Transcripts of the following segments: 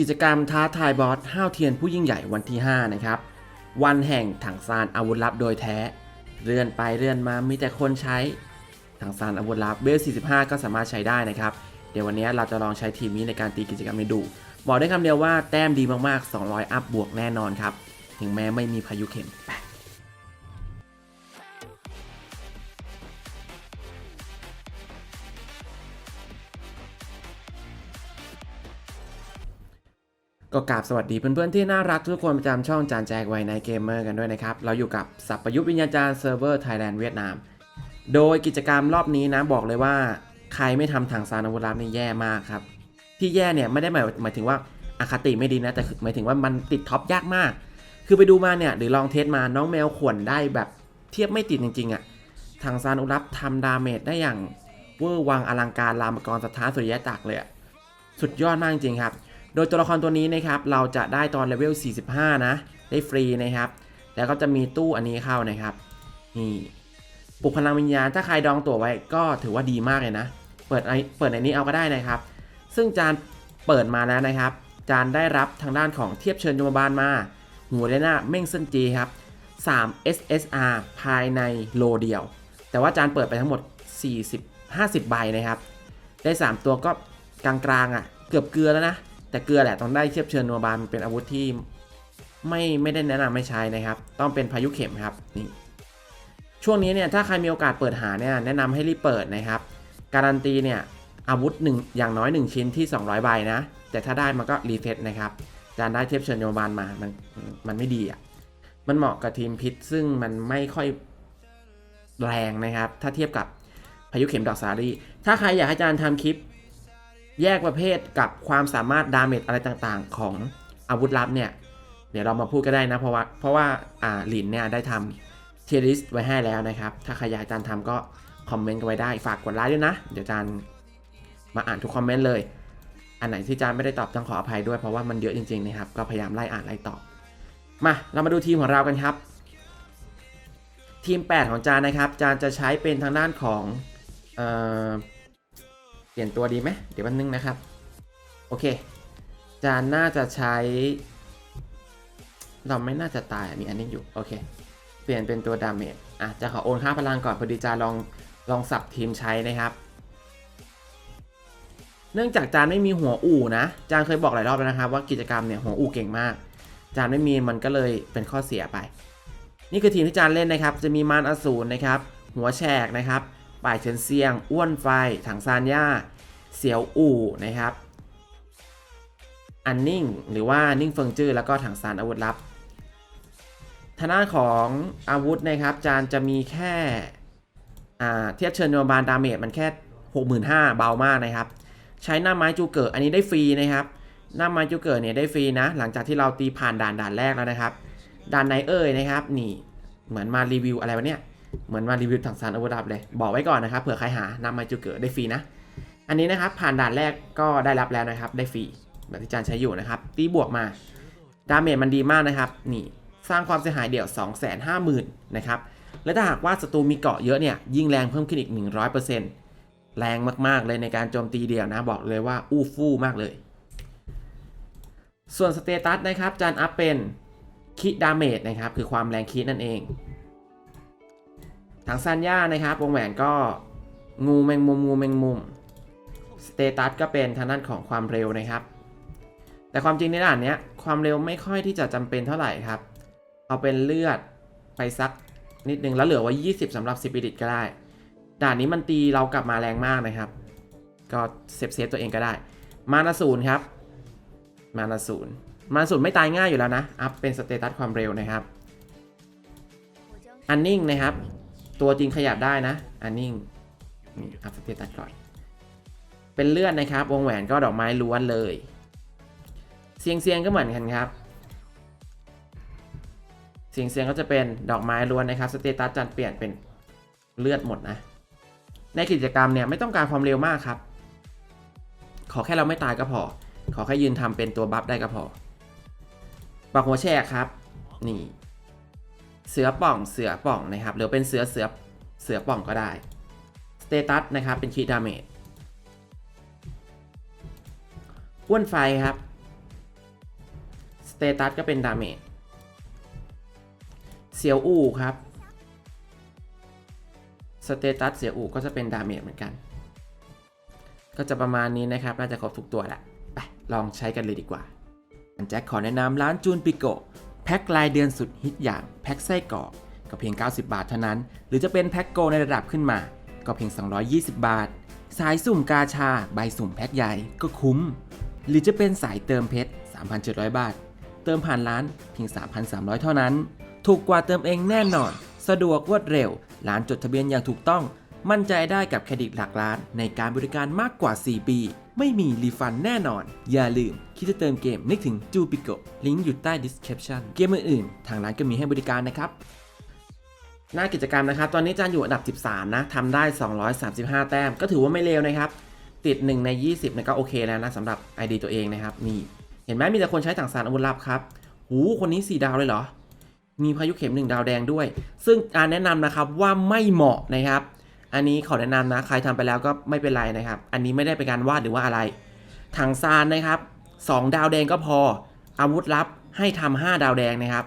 กิจกรรมท้าทายบอสห้าวเทียนผู้ยิ่งใหญ่วันที่ 5 นะครับ วันแห่งถังซานอาวุธลับโดยแท้ เลื่อนไปเลื่อนมามีแต่คนใช้ ถังซานอาวุธลับเบล45 ก็สามารถใช้ได้นะครับ เดี๋ยววันนี้เราจะลองใช้ทีมนี้ในการตีกิจกรรมนี้ดู บอกได้คำเดียวว่าแต้มดีมากๆ 200 อัพบวกแน่นอนครับ ถึงแม้ไม่มีพายุเข็มแป ก็กราบสวัสดีเพื่อนๆที่น่ารักทุกคนประจำช่องจานแจกไวในเกมเมอร์กันด้วยนะครับ เราอยู่กับสัพยุทธวิญญาจารย์เซิร์ฟเวอร์ไทยแลนด์เวียดนาม โดยกิจกรรมรอบนี้นะบอกเลยว่าใครไม่ทำถังซานอาวุธลับนี่แย่มากครับ ที่แย่เนี่ยไม่ได้หมายหมายถึงว่าอาคติไม่ดีนะ แต่หมายถึงว่ามันติดท็อปยากมาก คือไปดูมาเนี่ยหรือลองเทสมาน้องแมวขวนได้แบบเทียบไม่ติดจริงๆอะ่ะถังซานอาวุธลับทำดาเมจได้อย่างเวอร์วังอลังการรามกรสถานสุริยะจักรเลยอะสุดยอดมากจริงๆครับ โดยตัวละครตัวนี้นะครับเราจะได้ตอนเลเวล 45 นะ ได้ฟรีนะครับ แล้วก็จะมีตู้อันนี้เข้านะครับนี่ปลุกพลังวิญญาณถ้าใครดองตั๋วไว้ก็ถือว่าดีมากเลยนะ เปิดไอเปิดในนี้เอาก็ได้นะครับ ซึ่งจานเปิดมาแล้วนะครับ จานได้รับทางด้านของเทียบเชิญยมบาลมาหัวเลน่าเม่งเซินจีครับ 3 SSR ภายในโลเดียว แต่ว่าจานเปิดไปทั้งหมด 40 50 ใบนะครับ ได้ 3 ตัวก็กลางๆอะ เกือบเกลือแล้วนะ แต่เกลือแหละต้องได้เทียบเชิญนัวบานเป็นอาวุธที่ไม่ไม่ได้แนะนำไม่ใช้นะครับ ต้องเป็นพายุเข็มครับนี่ช่วงนี้เนี่ยถ้าใครมีโอกาสเปิดหาเนี่ยแนะนำให้รีบเปิดนะครับ การันตีเนี่ยอาวุธหนึ่งอย่างน้อย 1 ชิ้นที่ 200 ใบนะ แต่ถ้าได้มันก็รีเซ็ตนะครับจานได้เทียบเชิญโยบานมามันมันไม่ดีอะมันเหมาะกับทีมพิษซึ่งมันไม่ค่อยแรงนะครับ ถ้าเทียบกับพายุเข็มดอกสารีถ้าใครอยากให้อาจารย์ทำคลิป แยกประเภทกับความสามารถดาเมจอะไรต่างๆ ของอาวุธลับเนี่ย เดี๋ยวเรามาพูดก็ได้นะ เพราะว่าเพราะว่าอ่าหลินเนี่ยได้ทำเทียริสไว้ให้แล้วนะครับ ถ้าใครอยากจารย์ทำก็คอมเมนต์กันไว้ได้ฝากกดไลค์ด้วยนะ เดี๋ยวจารย์มาอ่านทุกคอมเมนต์เลย อันไหนที่จารย์ไม่ได้ตอบต้องขออภัยด้วยเพราะว่ามันเยอะจริงๆนะครับ ก็พยายามไล่อ่านไล่ตอบ มาเรามาดูทีมของเรากันครับ ทีม 8 ของจานนะครับ จานจะใช้เป็นทางด้านของเอ่อ เปลี่ยนตัวดีไหมเดี๋ยวแป๊บนึงนะครับ โอเค จานน่าจะใช้ เราไม่น่าจะตายมีอันนี้อยู่ โอเค เปลี่ยนเป็นตัวดาเมจอะจะขอโอนค่าพลังก่อนพอดีจานลองลองสับทีมใช้นะครับ เนื่องจากจานไม่มีหัวอู่นะ จานเคยบอกหลายรอบแล้วนะครับ ว่ากิจกรรมเนี่ยหัวอู่เก่งมาก จานไม่มีมันก็เลยเป็นข้อเสียไป นี่คือทีมที่จานเล่นนะครับ จะมีมารอสูรนะครับ หัวแฉกนะครับ ป่ายเฉินเซียง อ้วนไฟ ถังซานย่า เสียวอู่นะครับ อันนิ่ง หรือว่านิ่งเฟิงจื้อแล้วก็ถังซานอาวุธลับทางด้านของอาวุธนะครับจานจะมีแค่เทียบเชิญโยบาลดาเมจมันแค่ 65,000 เบามากนะครับ ใช้หน้าไม้จูเกิดอันนี้ได้ฟรีนะครับ หน้าไม้จูเกิดเนี่ยได้ฟรีนะ หลังจากที่เราตีผ่านด่านด่านแรกแล้วนะครับ ด่านไหนเอ่ยนะครับ นี่เหมือนมารีวิวอะไรวะเนี่ย เหมือนมารีวิวถังซานอาวุธลับเลย บอกไว้ก่อนนะครับเผื่อใครหานำมาจูเกิดได้ฟรีนะ อันนี้นะครับผ่านด่านแรกก็ได้รับแล้วนะครับ ได้ฟรีแบบที่จารย์ใช้อยู่นะครับ ตีบวกมา ดาเมจมันดีมากนะครับ นี่สร้างความเสียหายเดี่ยว 250,000นะครับ และถ้าหากว่าศัตรูมีเกาะเยอะเนี่ยยิ่งแรงเพิ่มขึ้นอีก 100%แรงมากๆเลยในการโจมตีเดี่ยวนะบอกเลยว่าอู้ฟู่มากเลย ส่วนสเตตัสนะครับจานอัพเป็นคิดดาเมจนะครับคือความแรงคิดนั่นเอง ทางซันย่านะครับ วงแหวนก็งูแมงมุมงูแมงมุมสเตตัสก็เป็นทางด้านของความเร็วนะครับ แต่ความจริงในด่านนี้ความเร็วไม่ค่อยที่จะจำเป็นเท่าไหร่ครับ เอาเป็นเลือดไปสักนิดนึงแล้วเหลือไว้ 20สำหรับสปิริตก็ได้ ด่านนี้มันตีเรากลับมาแรงมากนะครับ ก็เซฟเซฟตัวเองก็ได้ มานาศูนย์ครับ มานาศูนย์มานาศูนย์ไม่ตายง่ายอยู่แล้วนะ อัพเป็นสเตตัสความเร็วนะครับ อันนิ่งนะครับ ตัวจริงขยับได้นะอันนิ่งนี่อัพสเตตัสก่อน เป็นเลือดนะครับ วงแหวนก็ดอกไม้ล้วนเลย เสียงเสียงก็เหมือนกันครับ เสียงเสียงก็จะเป็นดอกไม้ล้วนนะครับ สเตตัสจันเปลี่ยนเป็นเลือดหมดนะ ในกิจกรรมเนี่ยไม่ต้องการความเร็วมากครับ ขอแค่เราไม่ตายก็พอ ขอแค่ยืนทำเป็นตัวบัฟได้ก็พอ ปักหัวแช่ครับ นี่ เสือป่องเสือป่องนะครับหรือเป็นเสือเสือเสือป่องก็ได้สเตตัสนะครับเป็นคีดาเมจอ้วนไฟครับสเตตัสก็เป็นดาเมจเสียวอู่ครับสเตตัสเสียวอู่ก็จะเป็นดาเมจเหมือนกัน ก็จะประมาณนี้นะครับน่าจะครบทุกตัวแหละไปลองใช้กันเลยดีกว่าอันแจ็คขอแนะนำร้านจูนปิโก แพ็ครายเดือนสุดฮิตอย่างแพ็คไส้กรอกก็เพียง 90 บาทเท่านั้น หรือจะเป็นแพ็คโกในระดับขึ้นมา ก็เพียง 220 บาท สายสุ่มกาชา ใบสุ่มแพ็คใหญ่ก็คุ้ม หรือจะเป็นสายเติมเพชร 3,700 บาท เติมผ่านร้านเพียง 3,300 เท่านั้น ถูกกว่าเติมเองแน่นอน สะดวกรวดเร็ว ร้านจดทะเบียนอย่างถูกต้อง มั่นใจได้กับเครดิตหลักล้านในการบริการมากกว่า 4 ปี ไม่มีรีฟันแน่นอน อย่าลืม คิดจะเติมเกมนึกถึงจูปิโกลิงก์อยู่ใต้ description เกมอื่นๆ ทางร้านก็มีให้บริการนะครับ หน้ากิจกรรมนะครับ ตอนนี้จานอยู่อันดับ 13 นะทำได้ 235 แต้ม ก็ถือว่าไม่เลวนะครับ ติด 1 ใน 20นะก็โอเคแล้วนะสำหรับ ID ตัวเองนะครับนี่เห็นไหมมีแต่คนใช้ถังสารอาวุธลับครับหูคนนี้ 4 ดาวเลยเหรอมีพายุเข็ม1ดาวแดงด้วย ซึ่งการแนะนำนะครับว่าไม่เหมาะนะครับ อันนี้ขอแนะนำนะ ใครทำไปแล้วก็ไม่เป็นไรนะครับ อันนี้ไม่ได้เป็นการวาดหรือว่าอะไร ถังซานนะครับ 2 ดาวแดงก็พอ อาวุธลับให้ทำ5ดาวแดงนะครับ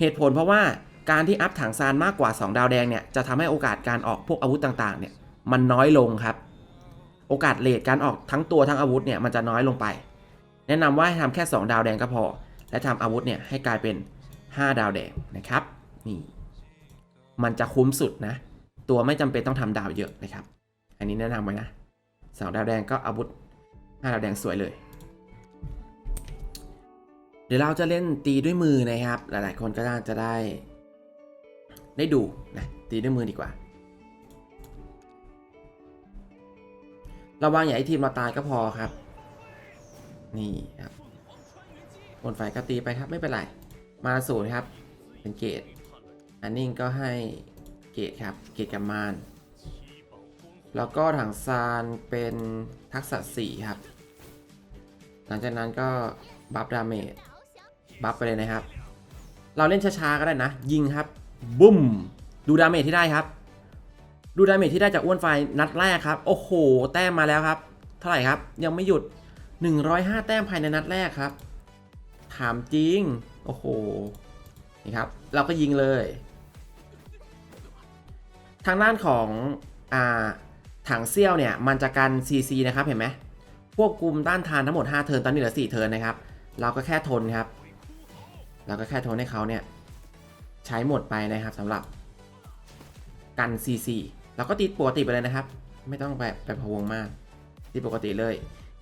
เหตุผลเพราะว่าการที่อัพถังซานมากกว่า 2 ดาวแดงเนี่ย จะทำให้โอกาสการออกพวกอาวุธต่างๆ เนี่ย มันน้อยลงครับ โอกาสเลทการออกทั้งตัวทั้งอาวุธเนี่ย มันจะน้อยลงไป แนะนำว่าให้ทำแค่ 2 ดาวแดงก็พอ และทำอาวุธเนี่ยให้กลายเป็น 5 ดาวแดงนะครับ นี่ มันจะคุ้มสุดนะ ตัวไม่จำเป็นต้องทำดาวเยอะนะครับ อันนี้แนะนำไว้นะสองดาวแดงก็อาวุธ5ดาวแดงสวยเลย เดี๋ยวเราจะเล่นตีด้วยมือนะครับ หลายๆ คนก็น่าจะได้ ได้ดูนะตีด้วยมือดีกว่าระวังอย่าให้ทีมเราตายก็พอครับ นี่ครับบนไฟก็ตีไปครับไม่เป็นไร มาศูนครับ เป็นเกตอันนิ่งก็ให้ เกตครับ เกตกับมาน แล้วก็ถังซานเป็นทักษะ4ครับ หลังจากนั้นก็บัฟดาเมจ บัฟไปเลยนะครับ เราเล่นช้าๆก็ได้นะ ยิงครับ บุ้ม ดูดาเมจที่ได้ครับ ดูดาเมจที่ได้จากอ้วนไฟนัดแรกครับ โอ้โห แต้มมาแล้วครับ เท่าไหร่ครับ ยังไม่หยุด 105 แต้มภายในนัดแรกครับ ถามจริง โอ้โห นี่ครับ เราก็ยิงเลย ทางด้านของอ่าถังเซี่ยวเนี่ยมันจะกัน CC นะครับเห็นไหมควบคุมต้านทานทั้งหมด 5 เทิร์นตอนนี้เหลือ 4 เทิร์นนะครับ เราก็แค่ทนครับ เราก็แค่ทนให้เขาเนี่ยใช้หมดไปนะครับสำหรับกัน CC เราก็ตีปกติไปเลยนะครับ ไม่ต้องแบบแบบพะวงมากตีปกติเลย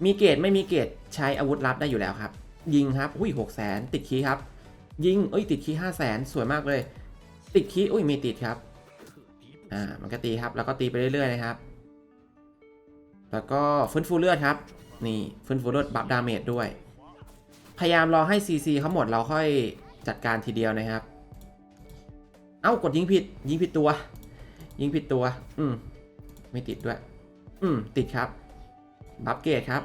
มีเกตไม่มีเกตใช้อาวุธลับได้อยู่แล้วครับ ยิงครับ อุ้ยหกแสนติดคีครับ ยิงเอ้ยติดคีห้าแสนสวยมากเลย ติดคีอุ้ยมีติดครับ อ่ามันก็ตีครับ แล้วก็ตีไปเรื่อยๆนะครับ แล้วก็ฟื้นฟูเลือดครับ นี่ฟื้นฟูเลือดบัฟดาเมจด้วย พยายามรอให้ CC เขาหมดเราค่อยจัดการทีเดียวนะครับ เอ้ากดยิงผิด ยิงผิดตัว ยิงผิดตัว อืมไม่ติดด้วย อืมติดครับ บัฟเกตครับ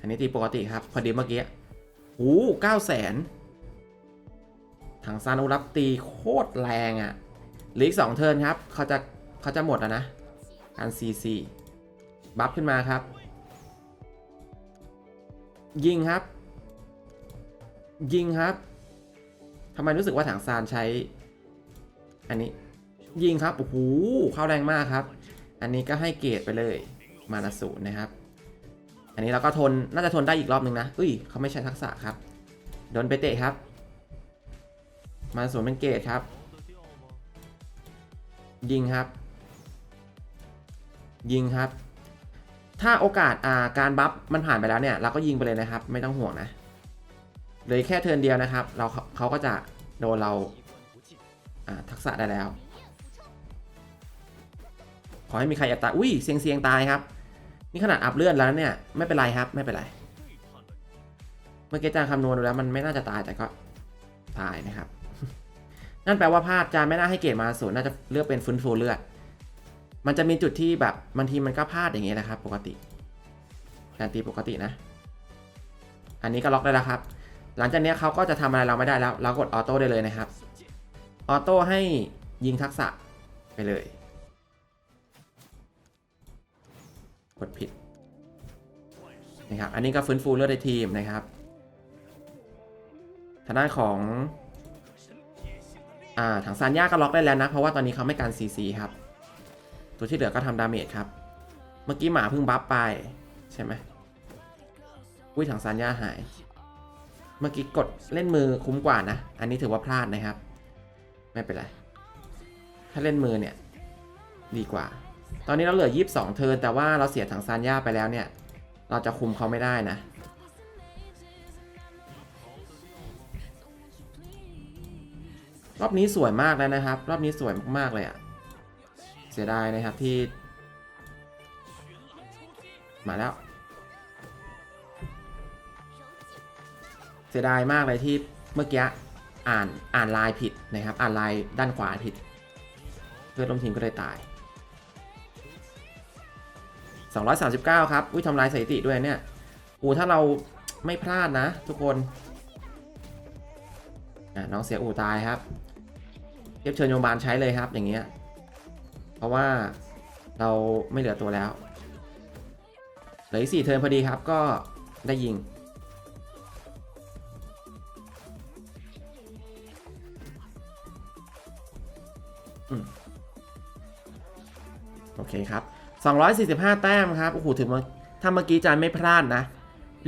อันนี้ตีปกติครับ พอดีเมื่อกี้โอ้เก้าแสนถังซานอุรับตีโคตรแรงอะ่ะ หลืออีกสองเทิร์นครับเขาจะเขาจะหมดแล้วนะ การ CC บัฟขึ้นมาครับ ยิงครับ ยิงครับทำไมรู้สึกว่าถังซานใช้ อันนี้ยิงครับโอ้โหเข้าแรงมากครับ อันนี้ก็ให้เกรดไปเลยมานาศูนะครับ อันนี้เราก็ทนน่าจะทนได้อีกรอบหนึ่งนะอุ้ยเขาไม่ใช้ทักษะครับโดนไปเตะครับ มาศูนเป็นเกรดครับ ยิงครับ ยิงครับ ถ้าโอกาสอ่าการบัฟมันผ่านไปแล้วเนี่ย เราก็ยิงไปเลยนะครับ ไม่ต้องห่วงนะเหลยแค่เทินเดียวนะครับ เราเขาก็จะโดนเราาทักษะได้แล้ว ขอให้มีใครอับตาอุ้ยเสียงเสียงตายครับ นี่ขนาดอัพเลือนแล้วเนี่ยไม่เป็นไรครับ ไม่เป็นไร เมื่อกี้จางคำนวณดูแล้วมันไม่น่าจะตายแต่ก็ตายนะครับ นั่นแปลว่าพลาดจานไม่น่าให้เกรดมาศูนย์น่าจะเลือกเป็นฟื้นฟูเลือด มันจะมีจุดที่แบบบางทีมันก็พลาดอย่างเงี้ยนะครับ ปกติการตีปกตินะ อันนี้ก็ล็อกได้แล้วครับ หลังจากนี้เขาก็จะทำอะไรเราไม่ได้แล้ว เรากดออโต้ได้เลยนะครับ ออโต้ให้ยิงทักษะไปเลย กดผิดนะครับ อันนี้ก็ฟื้นฟูเลือดในทีมนะครับ ทางด้านของ อ่าถังซานย่าก็ล็อกได้แล้วนะ เพราะว่าตอนนี้เขาไม่การ CC ครับ ตัวที่เหลือก็ทำดาเมจครับ เมื่อกี้หมาเพิ่งบัฟไป ใช่ไหมอุ้ยถังซานย่าหาย เมื่อกี้กดเล่นมือคุ้มกว่านะ อันนี้ถือว่าพลาดนะครับ ไม่เป็นไร ถ้าเล่นมือเนี่ย ดีกว่า ตอนนี้เราเหลือ 22 เทิร์นแต่ว่าเราเสียถังซานย่าไปแล้วเนี่ย เราจะคุมเขาไม่ได้นะ รอบนี้สวยมากแล้วนะครับ รอบนี้สวยมากๆเลยอะเสียดายนะครับที่ มาแล้ว เสียดายมากเลยที่เมื่อกี้อ่านอ่านลายผิดนะครับ อ่านลายด้านขวาผิด เพื่อนร่วมทีมก็เลยตาย 239 ครับอุ้ยทำลายสถิติด้วยเนี่ยอูถ้าเราไม่พลาดนะ ทุกคนน้องเสียอูตายครับ เทียบเชิญโยมบาลใช้เลยครับอย่างเงี้ย เพราะว่าเราไม่เหลือตัวแล้ว เหลืออีกสี่เทิร์นพอดีครับก็ได้ยิงอโอเคครับ 245 แต้มครับ โอ้โหถือว่าถ้าเมื่อกี้จานไม่พลาดนะ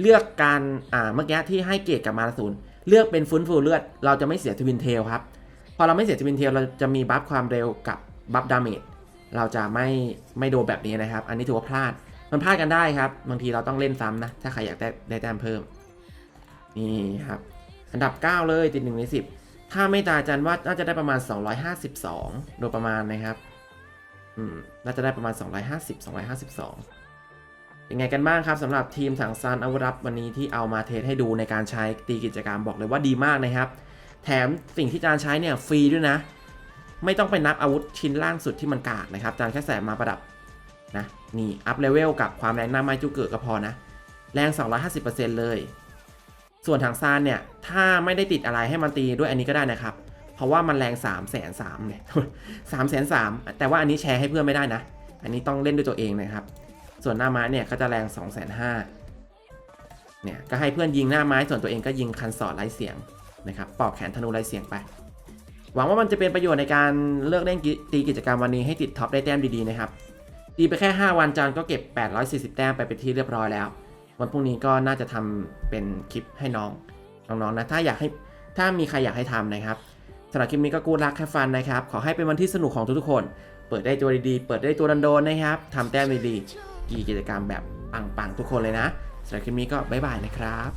เลือกการ อ่า เมื่อกี้ที่ให้เกรติกับมาราศูนเลือกเป็นฟื้นฟูเลือด เราจะไม่เสียทวินเทลครับ พอเราไม่เสียทวินเทลเราจะมีบัฟความเร็วกับบัฟดาเมจเราจะไม่ไม่โดนแบบนี้นะครับ อันนี้ถือว่าพลาด มันพลาดกันได้ครับ บางทีเราต้องเล่นซ้ำนะ ถ้าใครอยากได้ได้แต้มเพิ่ม นี่ครับ อันดับ 9 เลยติด1ใน 10 ถ้าไม่ตายจันว่าน่าจะได้ประมาณ 252 โดยประมาณนะครับ อืม น่าจะได้ประมาณ 250 252 เป็นไงกันบ้างครับสำหรับทีมถังซานอาวุธรับวันนี้ที่เอามาเทสให้ดูในการใช้ตีกิจกรรมบอกเลยว่าดีมากนะครับ แถมสิ่งที่จานใช้เนี่ยฟรีด้วยนะ ไม่ต้องไปนับอาวุธชิ้นล่างสุดที่มันกากนะครับจานแค่แสบมาประดับนะนี่อัพเลเวลกับความแรงหน้าไม้จุกเกิดก็พอนะ แรง 250%เลย ส่วนถังซานเนี่ย ถ้าไม่ได้ติดอะไรให้มันตีด้วยอันนี้ก็ได้นะครับ เพราะว่ามันแรง 3 3 0 0 0 0เนี่ย3 3 0 0 0แต่ว่าอันนี้แชร์ให้เพื่อนไม่ได้นะ อันนี้ต้องเล่นด้วยตัวเองนะครับ ส่วนหน้าไม้เนี่ยก็จะแรง 2 5 0 0 0เนี่ยก็ให้เพื่อนยิงหน้าไม้ส่วนตัวเองก็ยิงคันสอดไร้เสียง นะครับปอกแขนธนูไร้เสียงไป หวังว่ามันจะเป็นประโยชน์ในการเลือกเล่นตีกิจกรรมวันนี้ให้ติดท็อปได้แต้มดีๆนะครับตีไปแค่ 5 วันจานก็เก็บ 840 แต้มไปเป็นที่เรียบร้อยแล้ว วันพรุ่งนี้ก็น่าจะทำเป็นคลิปให้น้องน้องๆนะถ้าอยากให้ถ้ามีใครอยากให้ทำนะครับสำหรับคลิปนี้ก็กูรักแค่ฟันนะครับ ขอให้เป็นวันที่สนุกของทุกๆคน เปิดได้ตัวดีๆ เปิดได้ตัวดันโดนนะครับทำแต้มดีๆกีกิจกรรมแบบปังๆทุกคนเลยนะสำหรับคลิปนี้ก็บ๊ายบายนะครับ